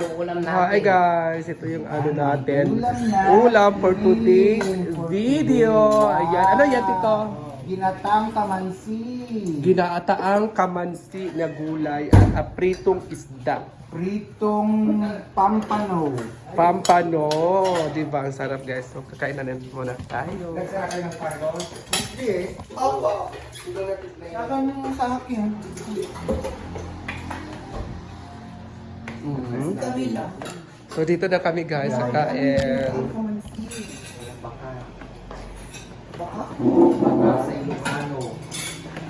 ang ulam natin. Hi guys, ito yung ano natin. Ulam for today's video. Ayan, ano yan tito? Ginatang kamansi. Ginaataang kamansi na gulay at apritong isda. Pritong pampano. Pampano, di ba? Ang sarap guys. So, kakain na rin muna tayo. Nagsaka ng pano? Hindi eh. Opo. Saka nung sa akin. Mhm. Kabila. So dito na kami guys sa Ilocano.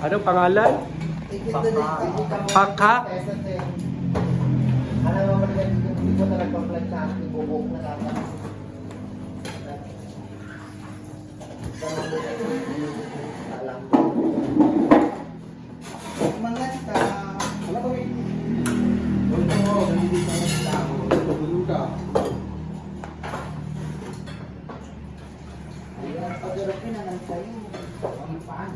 Anong pangalan? Paka? Alam mo ba hindi ko na sa dapat. Alam Buluga. Ayan, pagdarapin na lang sa'yo. Ang paan.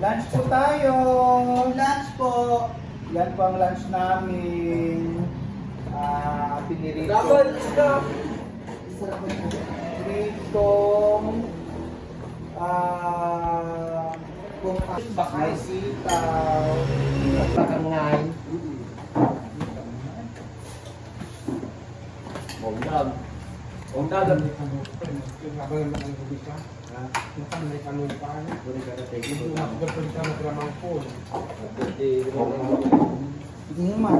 Lunch po tayo. Lunch po. Yan po ang lunch namin. Ah, pinirito. Sarap kung may sitaw. Pakangay. Bongdag. Bongdag. Hindi naman.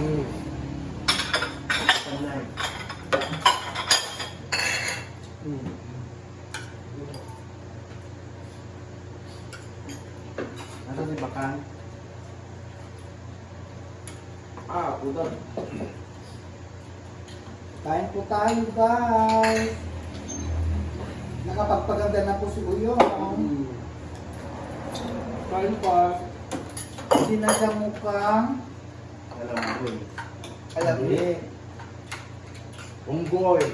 Mm. Mm. Ano si Bakan? Ah, udang. Kain po tayo guys. Nakapagpaganda na po si Uyong. Kain pa. Sinasamukang Alam ko eh. alam niyo. Unggoy.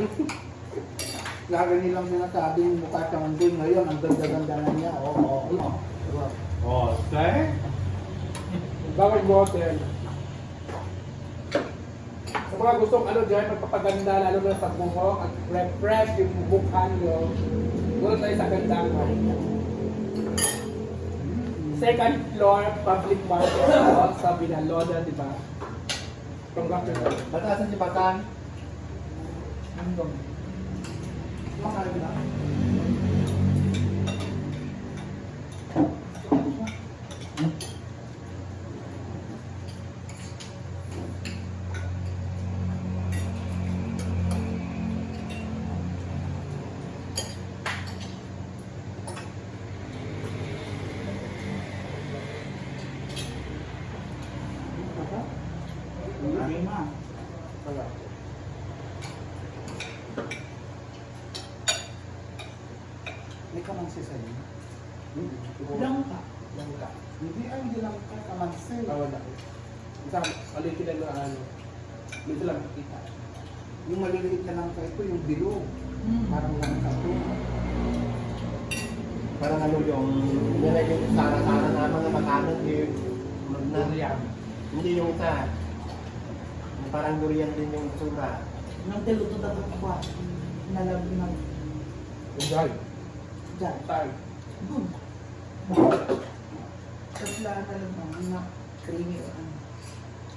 Lagi nilang sinasabi yung mukha sa mundo ngayon. Ang ganda-ganda na niya. Oo, oo, oo. Oh, say? Bakit model? Sa mga gustong ano dyan, magpapaganda lalo na sa buhok at refresh yung mukha nyo. Doon tayo sa gandaman. Second floor, public market sa Binaloda, di ba? Congratulations. Batasan si Bakan. Ang dong. Makain na. Kamansi sa inyo? Langka. Langka. Hindi ay hindi lang ka kamansi. Wala. Isa, alikin na ano. Dito lang kita. Yung maliliit na langka ito, yung bilog. Parang langka to. Parang ano yung nilagay yung sara-sara na mga makanan yung Durian. Hindi yung sa parang durian din yung sura. Nang tiluto na ito pa. Nalabi ng Enjoy. Dyan. Saan? Doon. Tapos lahat ng mga creamy o ano.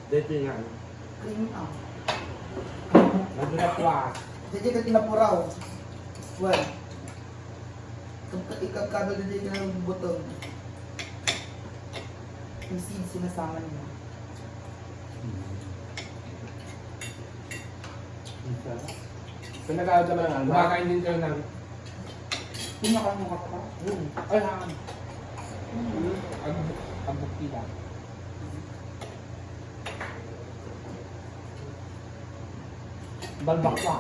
Dito nga. Creamy ah. Nandun na class. Jadi ka tinapuraw. Well. Ikagkado na din ng butong. Yung seed sinasama niya. So nag-aawad naman ng ano. Kumakain din kayo ng... Pinakain mo ka pa? Hmm. Ay, ham. Agbuk. Agbuk tila. Balbak pa.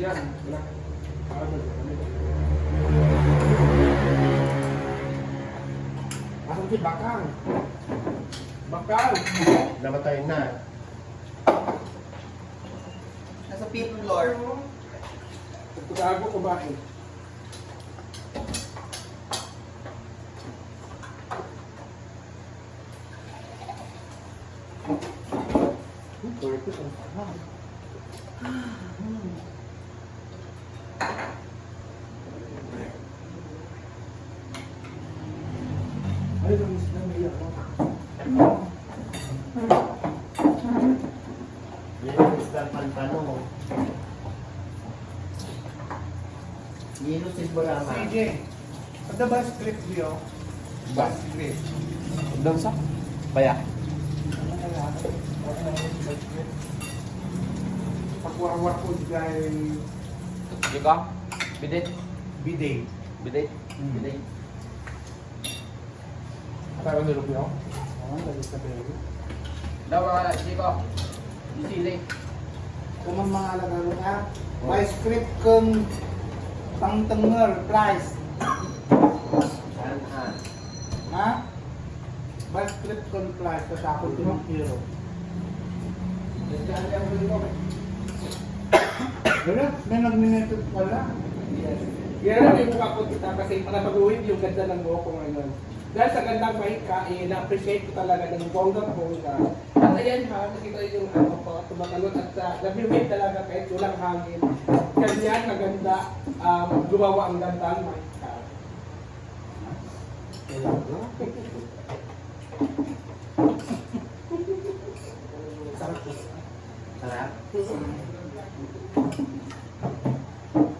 Yan. Wala. Asan si Bakang? Bakal. Namatay na. Fifth floor. Pagkago kumain. Ay, namis na may ako. Yan yung isda pantano. Silverama. CJ, ada ba script niyo? Ba? Script. Doon sa? Baya. Pakwawar ko kay Juga, bidit, Biday. bidit, Hmm. bidit. Parang nilog niyo? Oh, dali sa baby. Daw mga Chico, isili. Kung ang mga lagaro ka, may script kung pangtengel price. Saan Ha? May script kung price kasi ako tinong hero. Ganun, may nag-minute pala. Yan lang yung mukha ko kita kasi para mag-uwid yung ganda ng buhok ko ngayon. Dahil sa gandang mahika, eh, na-appreciate ko talaga ng bongga na bongga. At ayan ha, nakita yung ano ko, tumatalon at uh, nabiwid talaga kahit walang hangin. Ganyan, maganda, um, gumawa ang ganda ng mahika. Sarap.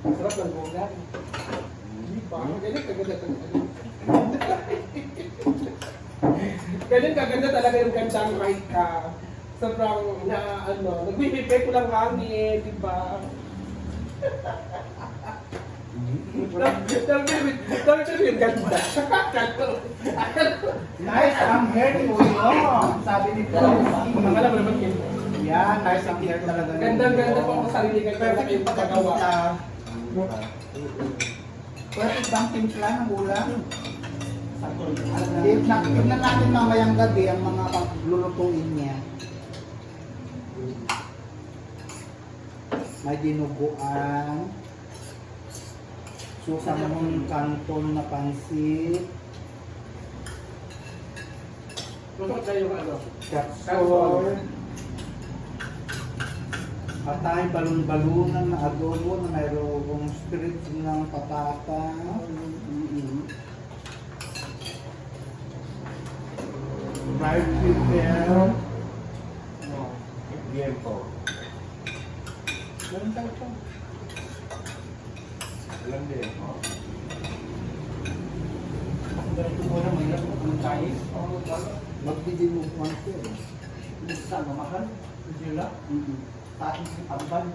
Sarap ng bongga. Di ba? Ganyan kaganda talaga. Ganyan kaganda talaga yung ganda ng mahika. Sobrang na ano, nagbibigay ko lang hangin, di ba? Dami ko yung ganda. Nice ang hair ni Uyo. Sabi ni. Mga alam mo naman yun. Yan, nice ang hair talaga. ni Gandang-ganda Uyo. po ang sarili ko. Perfect yung pagkagawa. Perfect bang timpla ng ulam? Tignan natin mamayang gabi ang mga paglulutuin niya. May dinuguan. Susa mong kanton na pansit. Na yung ano. Balon-balunan na adobo na mayroong strips ng patata. Fried chicken. Tiempo. Meron tayo ito. Alam din. Ganito mo na mahirap kung kain. Magbigay mo kung ano eh. Isa, mamahal. Sila. Takin si Pamban.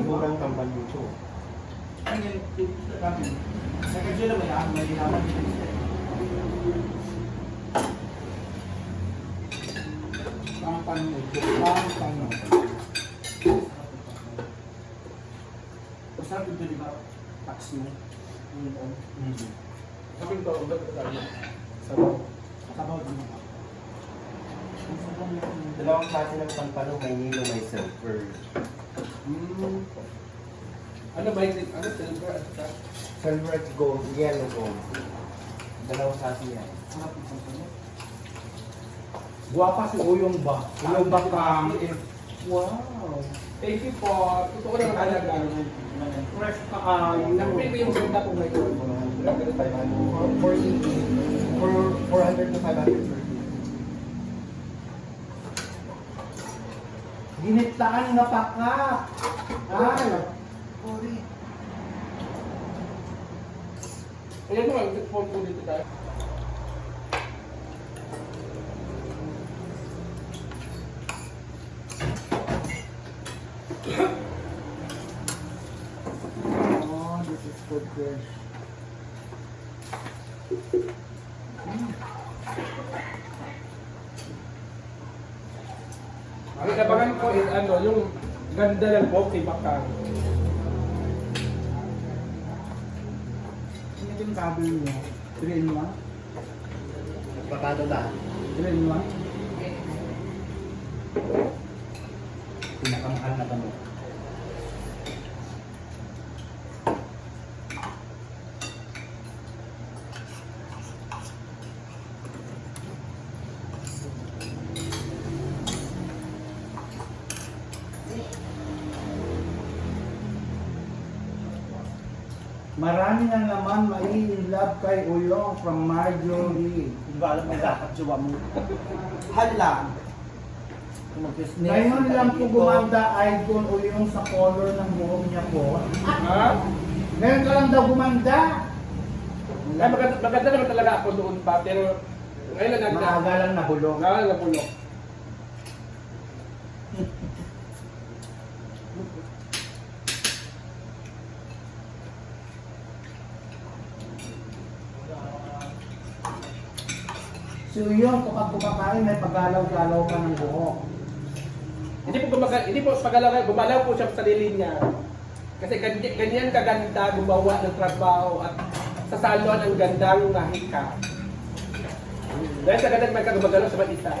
Siguro ang tampan dito. Ano yung tip sa kami? Kaya sila may ako may hinaman dito. Masarap ito di ba? Tax mo. Ano Sabi ko, ugat ko tayo. Sarap. Kabaw din mo. Dalawang klase ng pampano, may nilo, may silver. Mm. Ano ba yung, ano, silver at saka? Silver at gold, yellow gold. Dalawang klase yan. Sarap ito sa Guwapa si Uyong ba? Uyong ba kang Wow! Thank you po. Totoo na talaga. fresh ka kayo. Naprint ko yung ganda ko ngayon. 500, 480, 400 to 500 per kilo. Ginitlaan na paka. Ay. Ayan mo, ang phone ko dito tayo. Good fish. Ang inabangan ko is ano, yung ganda ng ni Bakang. Ano yung kabel niya? 3 in 1? Bakado ta. Ilan mo lang? Pinakamahal na tanong. Marami na naman mai-love kay Uyong from Marjorie. Hindi ko alam may dapat jowa mo. Hala. Ngayon lang po gumanda icon Uyong sa color ng buhok niya po. Ha? Ngayon ka lang daw gumanda. Ay, maganda, maganda naman talaga ako doon pa, pero ngayon lang nagda. Maaga lang nahulog. Ngayon lang napulok. Si Uyong kapag kumakain may pagalaw-galaw ka ng buhok. Hindi po gumaga, hindi po pagalaw, gumalaw po siya sa sarili niya. Kasi ganyan, ganyan kaganda gumawa ng trabaho at sa ang gandang nahika. Dahil sa ganda magkagumagalaw sa mag-isa.